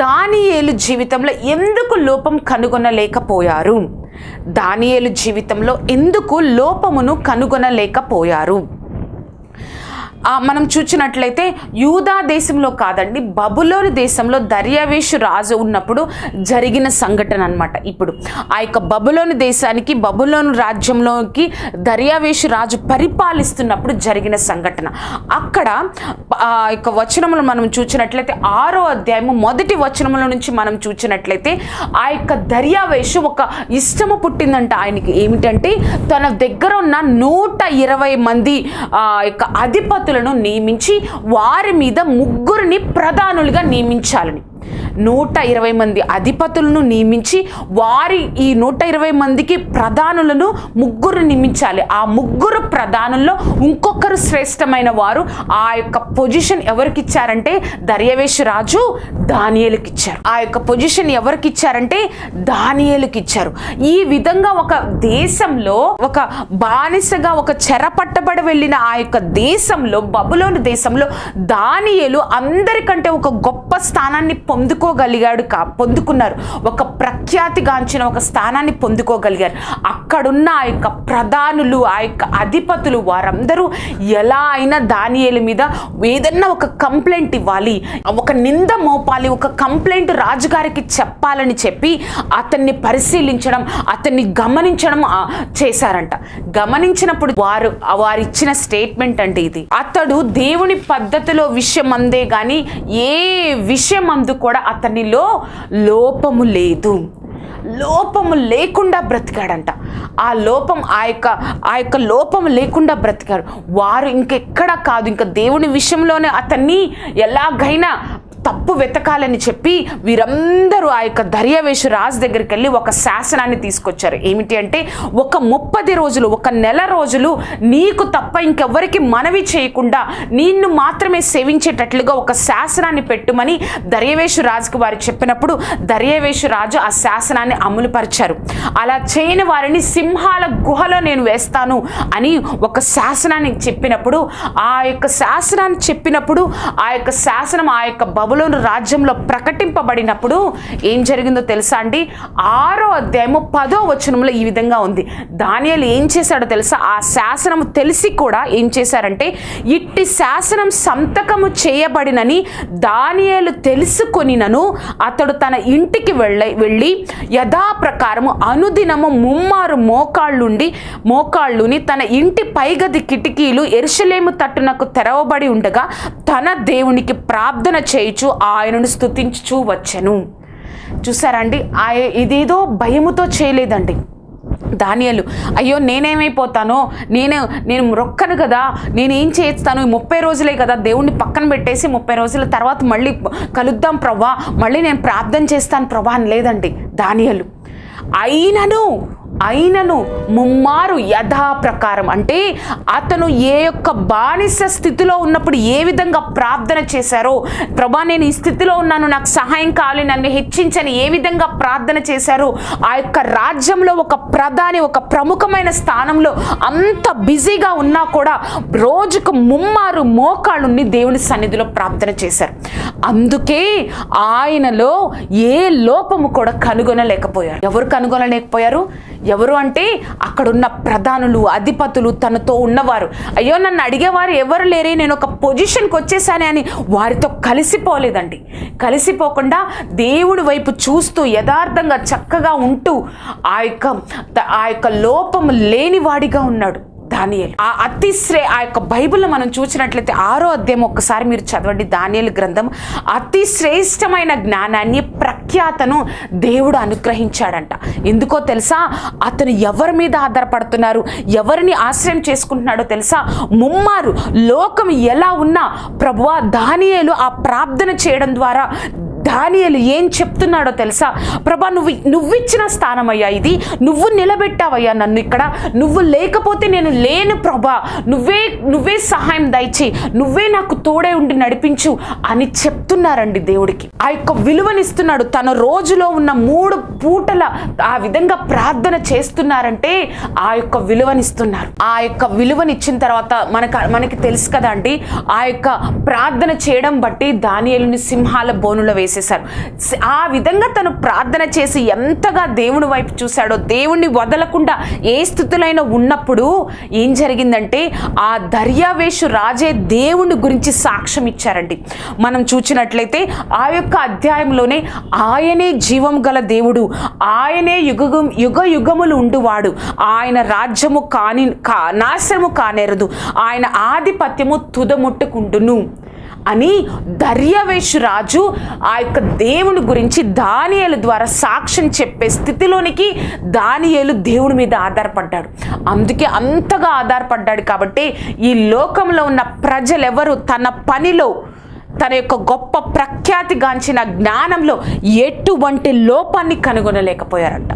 దానియేలు జీవితంలో ఎందుకు లోపం కనుగొనలేకపోయారు? దానియేలు జీవితంలో ఎందుకు లోపమును కనుగొనలేకపోయారు? మనం చూసినట్లయితే యూదా దేశంలో కాదండి బబులోని దేశంలో దర్యావేషు రాజు ఉన్నప్పుడు జరిగిన సంఘటన అనమాట ఇప్పుడు. ఆ యొక్క బబులోని దేశానికి బబులోను రాజ్యంలోకి దర్యావేషు రాజు పరిపాలిస్తున్నప్పుడు జరిగిన సంఘటన. అక్కడ ఆ యొక్క వచనములు మనం చూసినట్లయితే ఆరో అధ్యాయము మొదటి వచనముల నుంచి మనం చూసినట్లయితే ఆ యొక్క దర్యావేషు ఒక ఇష్టము పుట్టిందంట ఆయనకి. ఏమిటంటే తన దగ్గర ఉన్న నూట ఇరవై మంది ఆ యొక్క అధిపతులను నియమించి వారి మీద ముగ్గురిని ప్రధానులుగా నియమించాలని. నూట ఇరవై మంది అధిపతులను నియమించి వారి ఈ నూట ఇరవై మందికి ప్రధానులను ముగ్గురు నియమించాలి. ఆ ముగ్గురు ప్రధానుల్లో ఇంకొకరు శ్రేష్టమైన వారు ఆ యొక్క పొజిషన్ ఎవరికి ఇచ్చారంటే దర్యవేశు రాజు దానియేలుకి ఇచ్చారు ఆ యొక్క పొజిషన్ ఎవరికి ఇచ్చారంటే దానియేలుకి ఇచ్చారు ఈ విధంగా ఒక దేశంలో ఒక బానిసగా ఒక చెర పట్టబడి వెళ్ళిన ఆ యొక్క దేశంలో బబులోని దేశంలో దానియలు అందరికంటే ఒక గొప్ప స్థానాన్ని పొందుకోగలిగాడు కా పొందుకున్నారు. ఒక ప్రఖ్యాతిగాంచిన ఒక స్థానాన్ని పొందుకోగలిగారు. అక్కడున్న ఆ యొక్క ప్రధానులు ఆ యొక్క అధిపతులు వారందరూ ఎలా అయినా దానియేల మీద ఏదన్నా ఒక కంప్లైంట్ ఇవ్వాలి. ఒక నింద మోపాలి ఒక కంప్లైంట్ రాజుగారికి చెప్పాలని చెప్పి అతన్ని పరిశీలించడం అతన్ని గమనించడం చేశారంట. గమనించినప్పుడు వారు వారు ఇచ్చిన స్టేట్మెంట్ అంటే ఇది. అతడు దేవుని పద్ధతిలో విషయం అందే గాని ఏ విషయం అందు కూడా అతనిలో లోపము లేదు. లోపము లేకుండా బ్రతికాడంట. ఆ లోపం ఆ యొక్క ఆ యొక్క లోపం లేకుండా బ్రతికాడు. వారు ఇంకెక్కడ కాదు. ఇంకా దేవుని విషయంలోనే అతన్ని ఎలాగైనా తప్పు వెతకాలని చెప్పి వీరందరూ ఆ యొక్క దర్యావేషు రాజు దగ్గరికి వెళ్ళి ఒక శాసనాన్ని తీసుకొచ్చారు. ఏమిటి అంటే ఒక ముప్పది రోజులు ఒక నెల రోజులు నీకు తప్ప ఇంకెవ్వరికి మనవి చేయకుండా నిన్ను మాత్రమే సేవించేటట్లుగా ఒక శాసనాన్ని పెట్టుమని దర్యవేశు రాజుకు వారు చెప్పినప్పుడు దర్యవేశు రాజు ఆ శాసనాన్ని అమలుపరిచారు. అలా చేయని వారిని సింహాల గుహలో నేను వేస్తాను అని ఒక శాసనాన్ని చెప్పినప్పుడు ఆ యొక్క శాసనాన్ని చెప్పినప్పుడు ఆ యొక్క శాసనం ఆ యొక్క బబులోను రాజ్యంలో ప్రకటింపబడినప్పుడు ఏం జరిగిందో తెలుసా అండి? ఆరో అధ్యాయము పదో వచనంలో ఈ విధంగా ఉంది. దానియాలు ఏం చేశాడో తెలుసా? ఆ శాసనం తెలిసి కూడా ఏం చేశారంటే ఇట్టి శాసనం సంతకము చేయబడినని దానియాలు తెలుసుకొనినను అతడు తన ఇంటికి వెళ్ళ వెళ్ళి యథాప్రకారము అనుదినము ముమ్మారు మోకాళ్ళుండి మోకాళ్ళుని తన ఇంటి పైగది కిటికీలు ఎరుసలేము తట్టునకు తెరవబడి ఉండగా తన దేవునికి ప్రార్థన చేయుచు ఆయనను స్తుతించుచూ వచ్చెను. చూసారండి? ఆ ఇదేదో భయముతో చేయలేదండి. ధాన్యాలు అయ్యో నేనేమైపోతానో? నేను నేను మొక్కను కదా? నేనేం చేస్తాను? ఈ ముప్పై రోజులే కదా దేవుణ్ణి పక్కన పెట్టేసి ముప్పై రోజుల తర్వాత మళ్ళీ కలుద్దాం ప్రభా మళ్ళీ నేను ప్రార్థన చేస్తాను ప్రభా అని లేదండి. ధాన్యాలు అయినను అయినను ముమ్మారు యథాప్రకారం. అంటే అతను ఏ యొక్క బానిస స్థితిలో ఉన్నప్పుడు ఏ విధంగా ప్రార్థన చేశారో ప్రభా నేను ఈ స్థితిలో ఉన్నాను నాకు సహాయం కావాలి నన్ను హెచ్చించని ఏ విధంగా ప్రార్థన చేశారో ఆ యొక్క రాజ్యంలో ఒక ప్రధాని ఒక ప్రముఖమైన స్థానంలో అంత బిజీగా ఉన్నా కూడా రోజుకు ముమ్మారు మోకాళ్ళుని దేవుని సన్నిధిలో ప్రార్థన చేశారు. అందుకే ఆయనలో ఏ లోపము కూడా కనుగొనలేకపోయారు. ఎవరు కనుగొనలేకపోయారు? ఎవరు అంటే అక్కడున్న ప్రధానులు అధిపతులు తనతో ఉన్నవారు. అయ్యో నన్ను అడిగేవారు ఎవరు లేరే నేను ఒక పొజిషన్కి వచ్చేసానే అని వారితో కలిసిపోలేదండి. కలిసిపోకుండా దేవుడి వైపు చూస్తూ యథార్థంగా చక్కగా ఉంటూ ఆ యొక్క ఆ యొక్క లోపం లేనివాడిగా ఉన్నాడు. దానియల్. ఆ అతిశ్రే ఆ యొక్క బైబిల్లో మనం చూసినట్లయితే ఆరో అధ్యాయం ఒక్కసారి మీరు చదవండి. దానియల్ గ్రంథం. అతి శ్రేష్టమైన జ్ఞానాన్ని ప్రఖ్యాతను దేవుడు అనుగ్రహించాడంట. ఎందుకో తెలుసా? అతను ఎవరి మీద ఆధారపడుతున్నారు? ఎవరిని ఆశ్రయం చేసుకుంటున్నాడో తెలుసా? ముమ్మారు. లోకం ఎలా ఉన్నా ప్రభువా దానియేలు ఆ ప్రార్థన చేయడం ద్వారా దానియలు ఏం చెప్తున్నాడో తెలుసా? ప్రభా నువ్వు నువ్విచ్చిన స్థానం అయ్యా ఇది. నువ్వు నిలబెట్టావయ్యా నన్ను ఇక్కడ. నువ్వు లేకపోతే నేను లేను ప్రభా. నువ్వే నువ్వే సహాయం దయచి నువ్వే నాకు తోడే ఉండి నడిపించు అని చెప్తున్నారండి దేవుడికి. ఆ యొక్క విలువనిస్తున్నాడు. తన రోజులో ఉన్న మూడు పూటల ఆ విధంగా ప్రార్థన చేస్తున్నారంటే ఆ యొక్క విలువనిస్తున్నారు. ఆ యొక్క విలువనిచ్చిన తర్వాత మనకు మనకి తెలుసు కదా అండి ఆ యొక్క ప్రార్థన చేయడం బట్టి దానియలుని సింహాల బోనులో వేసి వేసేశారు ఆ విధంగా తను ప్రార్థన చేసి ఎంతగా దేవుని వైపు చూశాడో దేవుణ్ణి వదలకుండా ఏ స్థితిలో ఉన్నప్పుడు ఏం జరిగిందంటే ఆ దర్యావేషు రాజే దేవుని గురించి సాక్ష్యం ఇచ్చారండి. మనం చూచినట్లయితే ఆ యొక్క అధ్యాయంలోనే ఆయనే జీవం గల దేవుడు ఆయనే యుగం యుగ యుగములు ఉండువాడు. ఆయన రాజ్యము కాని కా నాశనము కానేరదు. ఆయన ఆధిపత్యము తుదముట్టుకుండును అని దర్యావేషు రాజు ఆ యొక్క దేవుని గురించి దానియలు ద్వారా సాక్ష్యం చెప్పే స్థితిలోనికి దానియలు దేవుని మీద ఆధారపడ్డాడు. అందుకే అంతగా ఆధారపడ్డాడు కాబట్టి ఈ లోకంలో ఉన్న ప్రజలెవరు తన పనిలో తన యొక్క గొప్ప ప్రఖ్యాతిగాంచిన జ్ఞానంలో ఎటువంటి లోపాన్ని కనుగొనలేకపోయారంట.